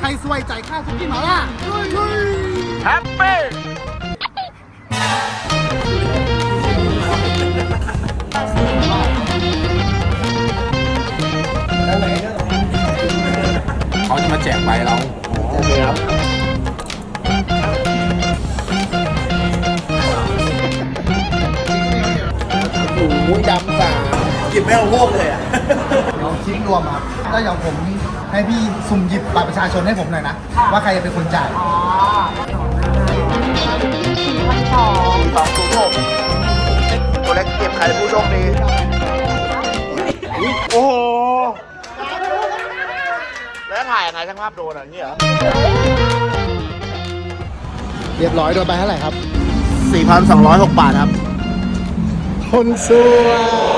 ใครสวยจ่ายค่าซุกี้หมาล่าลุยแฮปปี้เขาจะมาแจกใบเราโอเคครับหมูยำสามหยิบไม่เอาโลกเลยอะ เดี๋ยวชิ้นรวมครับแล้วอย่างผมให้พี่สุ่มหยิบบัตรประชาชนให้ผมหน่อยนะ ว่าใครจะเป็นคนจ่ายสองศูนย์หกตัวเล็กเก็บใครเป็นผู้โชคดีโอ้โหแล้วถ่ายยังไงช่างภาพโดนอะอย่างเงี้ยเหรอเรียบร้อยโดนไปเท่าไหร่ครับ 4,206 บาทครับ คนสวย